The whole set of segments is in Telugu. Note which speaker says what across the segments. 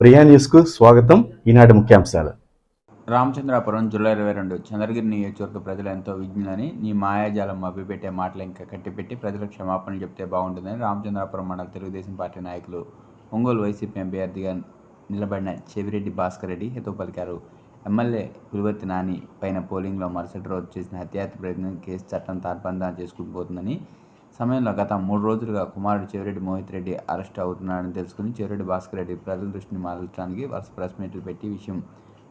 Speaker 1: ప్రియా న్యూస్కు స్వాగతం. ఈనాటి ముఖ్యాంశాలు.
Speaker 2: రామచంద్రాపురం జూలై ఇరవై రెండు చంద్రగిరి నియోజకవర్గ ప్రజలు ఎంతో విజ్ఞులని నీ మాయాజాలం మభ్యపెట్టే మాటలు ఇంకా కట్టిపెట్టి ప్రజలకు క్షమాపణలు చెప్తే బాగుంటుందని రామచంద్రాపురం మండల తెలుగుదేశం పార్టీ నాయకులు ఒంగోలు వైసీపీ అభ్యర్థిగా నిలబడిన చెవిరెడ్డి భాస్కర్ రెడ్డి హితవు పలికారు. ఎమ్మెల్యే పులివర్తి నాని పైన పోలింగ్లో మరుసటి రోజు చేసిన హత్యాహత్య ప్రయత్నం కేసు చట్టం తార్బందా చేసుకుపోతుందని సమయంలో గత మూడు రోజులుగా కుమారుడు చెవిరెడ్డి మోహిత్ రెడ్డి అరెస్ట్ అవుతున్నాడని తెలుసుకుని చెవిరెడ్డి భాస్కర్ రెడ్డి ప్రజల దృష్టిని మరల్చడానికి వరుస ప్రెస్ మీట్లు పెట్టి విషయం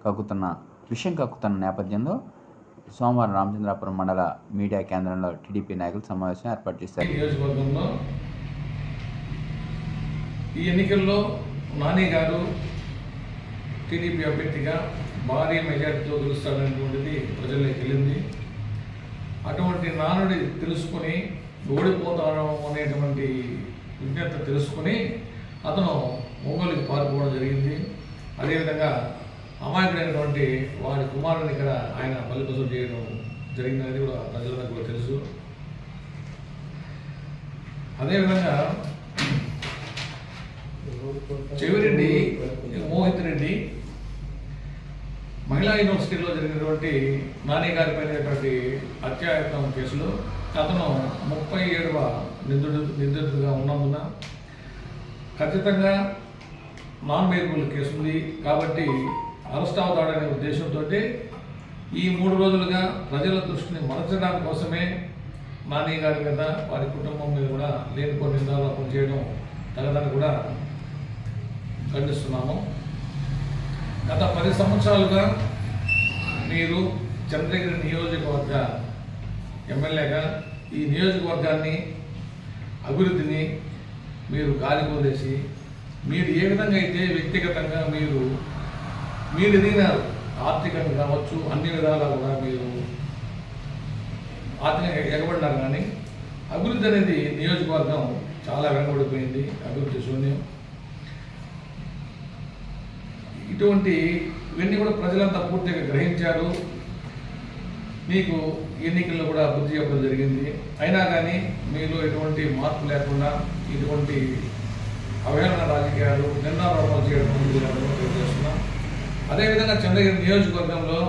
Speaker 2: కక్కుతున్న విషయం కక్కుతున్న నేపథ్యంలో సోమవారం రామచంద్రాపురం మండల మీడియా కేంద్రంలో టీడీపీ నాయకులు సమావేశం ఏర్పాటు చేశారు.
Speaker 3: ఈ ఎన్నికల్లో నాని గారు టీడీపీ అభ్యర్థిగా భారీ మెజార్టీతో గెలుస్తాడనేటువంటిది ప్రజల్లోకి వెళ్ళింది. అటువంటి నానుడి తెలుసుకొని ఓడిపోతాను అనేటువంటి విజ్ఞత తెలుసుకొని అతను ఒంగోలుకి పారిపోవడం జరిగింది. అదేవిధంగా అమాయకుడైనటువంటి వారి కుమారుని ఇక్కడ ఆయన బలిపసం చేయడం జరిగిందనేది కూడా ప్రజలందరికీ కూడా తెలుసు. అదేవిధంగా చెవిరెడ్డి మోహిత్ రెడ్డి మహిళా యూనివర్సిటీలో జరిగినటువంటి నాని గారి పైనటువంటి హత్యాయత్నం కేసులో అతను ముప్పై ఏడవ నిందుడు నిందితుడిగా ఉన్నందున ఖచ్చితంగా నాన్ వేయబుల్ కేసు ఉంది కాబట్టి అరెస్ట్ అవుతాడనే ఉద్దేశంతో ఈ మూడు రోజులుగా ప్రజల దృష్టిని మరచడం కోసమే నాని గారి మీద వారి కుటుంబం మీద కూడా లేనిపోని నిందారోపణ చేయడం తగదని కూడా ఖండిస్తున్నాము. గత పది సంవత్సరాలుగా మీరు చంద్రగిరి నియోజకవర్గ ఎమ్మెల్యేగా ఈ నియోజకవర్గాన్ని అభివృద్ధిని మీరు గాలిపోలేసి మీరు ఏ విధంగా అయితే వ్యక్తిగతంగా మీరు మీరు ఎదిగినారు ఆర్థికంగా కావచ్చు అన్ని విధాలా కూడా మీరు ఆర్థికంగా ఎగబడినారు కానీ అభివృద్ధి అనేది నియోజకవర్గం చాలా వెనకబడిపోయింది అభివృద్ధి శూన్యం. ఇటువంటి ఇవన్నీ కూడా ప్రజలంతా పూర్తిగా గ్రహించారు. మీకు ఎన్నికల్లో కూడా బుద్ధి చెప్పడం జరిగింది. అయినా కానీ మీలో ఎటువంటి మార్పు లేకుండా ఇటువంటి అవహేళన రాజకీయాలు నిందారోపణలు చేయడం తెలియజేస్తున్నాం అదేవిధంగా చంద్రగిరి నియోజకవర్గంలో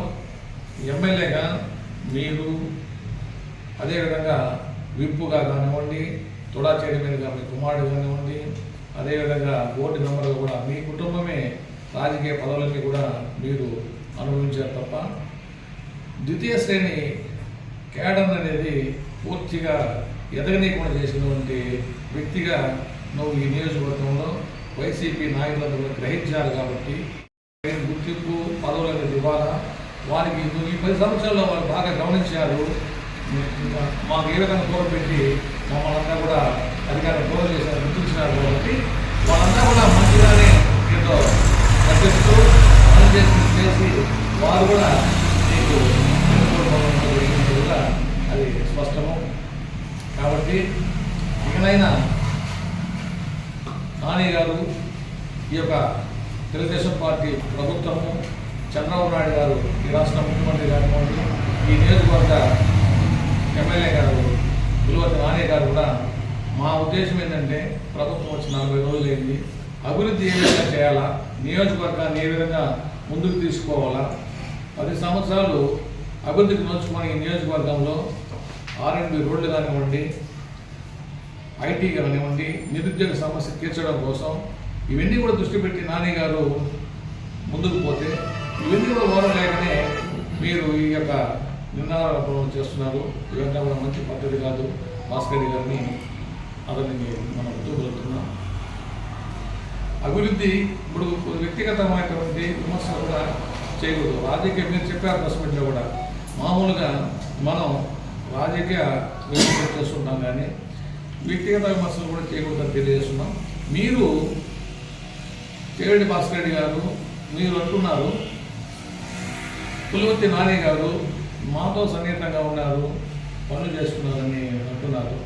Speaker 3: ఎమ్మెల్యేగా మీరు అదేవిధంగా విప్పుగా కానివ్వండి తుడా చైర్మన్గా మీ కుమారుడు కానివ్వండి అదేవిధంగా బోర్డు మెంబర్గా కూడా మీ కుటుంబమే రాజకీయ పదవులన్నీ కూడా మీరు అనుభవించారు తప్ప ద్వితీయ శ్రేణి కేడర్ అనేది పూర్తిగా ఎదగనీయకుండా చేసినటువంటి వ్యక్తిగా నువ్వు ఈ నియోజకవర్గంలో వైసీపీ నాయకులందరూ కూడా గ్రహించారు కాబట్టి గుర్తింపు పదవులు అనేది ఇవ్వాలా? వారికి నువ్వు ఈ పది సంవత్సరాల్లో వాళ్ళు బాగా గమనించారు. మాకు ఏ విధంగా దూరం పెట్టి మమ్మల్ని అంతా కూడా అధికారం కూర చేశారు గుర్తించినారు కాబట్టి వాళ్ళంతా కూడా మంచిగానే ఏదో నటిస్తూ పనిచేసి చేసి వారు కూడా మీకు కూడా అది స్పష్టము. కాబట్టి ఇకనైనా నాని గారు ఈ యొక్క తెలుగుదేశం పార్టీ ప్రభుత్వము చంద్రబాబు నాయుడు గారు ఈ రాష్ట్ర ముఖ్యమంత్రి కానివ్వండి ఈ నియోజకవర్గ ఎమ్మెల్యే గారు విలువతి నాని గారు కూడా మా ఉద్దేశం ఏంటంటే ప్రభుత్వం వచ్చి నలభై రోజులు అయింది అభివృద్ధి ఏ విధంగా చేయాలా? నియోజకవర్గాన్ని ఏ విధంగా ముందుకు తీసుకోవాలా? పది సంవత్సరాలు అభివృద్ధికి నోచుకొని ఈ నియోజకవర్గంలో ఆర్ఎండ్బి రోడ్లు కానివ్వండి ఐటీ కానివ్వండి నిరుద్యోగ సమస్య తీర్చడం కోసం ఇవన్నీ కూడా దృష్టి పెట్టి నాని గారు ముందుకు పోతే ఇవన్నీ కూడా ఓరం లేకనే మీరు ఈ యొక్క నిందారోపణలు చేస్తున్నారు. ఇవన్నీ కూడా మంచి పద్ధతి కాదు. భాస్కర్ గారిని అతన్ని మనం ఎదుగుతున్నాం అభివృద్ధి ఇప్పుడు వ్యక్తిగతమైనటువంటి విమర్శలు కూడా చేయకూడదు. రాజకీయ మీరు చెప్పారు ప్రెస్ మీట్లో కూడా. మామూలుగా మనం రాజకీయ విమర్శలు చేస్తుంటాం కానీ వ్యక్తిగత విమర్శలు కూడా చేయకూడదని తెలియజేస్తున్నాం. మీరు కేరెడ్డి భాస్కర్ రెడ్డి గారు మీరు అంటున్నారు పులివర్తి నాని గారు మాతో సన్నిహితంగా ఉన్నారు పనులు చేస్తున్నారని అంటున్నారు.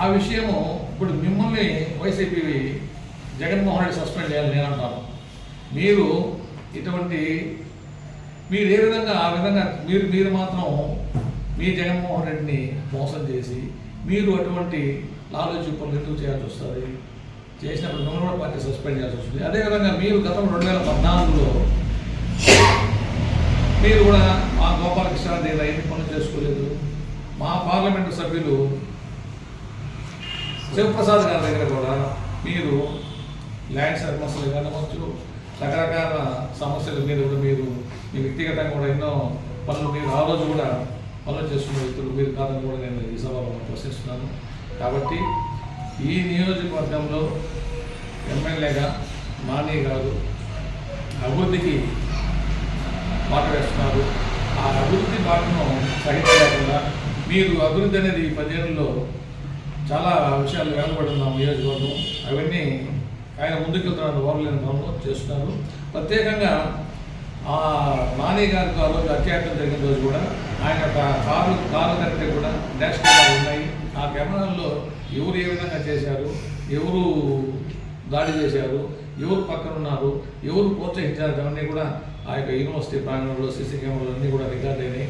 Speaker 3: ఆ విషయము ఇప్పుడు మిమ్మల్ని వైసీపీ జగన్మోహన్ రెడ్డి సస్పెండ్ చేయాలని నేను అంటాను. మీరు ఇటువంటి మీరు ఏ విధంగా ఆ విధంగా మీరు మీరు మాత్రం మీ జగన్మోహన్ రెడ్డిని మోసం చేసి మీరు అటువంటి లాలోచి పనులు ఎందుకు చేయాల్సి వస్తుంది? చేసినప్పుడు మిమ్మల్ని కూడా పార్టీ సస్పెండ్ చేయాల్సి వస్తుంది. అదేవిధంగా మీరు గతం రెండు వేల పద్నాలుగులో మీరు కూడా మా గోపాలకృష్ణ నేను ఏమి పనులు చేసుకోలేదు. మా పార్లమెంటు సభ్యులు శివప్రసాద్ గారి దగ్గర కూడా మీరు ల్యాండ్ సమస్యలు కానివచ్చు రకరకాల సమస్యల మీద కూడా మీరు మీ వ్యక్తిగతంగా కూడా ఎన్నో పనులు మీరు ఆ రోజు కూడా పనులు చేస్తున్న వ్యక్తులు మీరు కాదని కూడా నేను ఈ సభలో ప్రశ్నిస్తున్నాను. కాబట్టి ఈ నియోజకవర్గంలో ఎమ్మెల్యేగా మానే గారు అభివృద్ధికి మాట వేస్తున్నారు. ఆ అభివృద్ధి బాటను సహించలేకుండా మీరు అభివృద్ధి అనేది ఈ పదిహేనులో చాలా విషయాలు వెనకబడి నియోజకవర్గం. అవన్నీ ఆయన ముందుకెళ్తున్నారు ఓర్లేని పనులు చేస్తున్నారు ప్రత్యేకంగా ఆ నాని గారికి ఆ రోజు జరిగిన రోజు కూడా ఆయన యొక్క కారు కారు కంటే కూడా డాష్ కెమెరాలు ఉన్నాయి. ఆ కెమెరాల్లో ఎవరు ఏ విధంగా చేశారు ఎవరు దాడి చేశారు ఎవరు పక్కన ఉన్నారు ఎవరు ప్రోత్సహించారు అవన్నీ కూడా ఆ యొక్క యూనివర్సిటీ ప్రాంగణంలో సీసీ కెమెరాలు అన్నీ కూడా రికార్డ్ అయినాయి.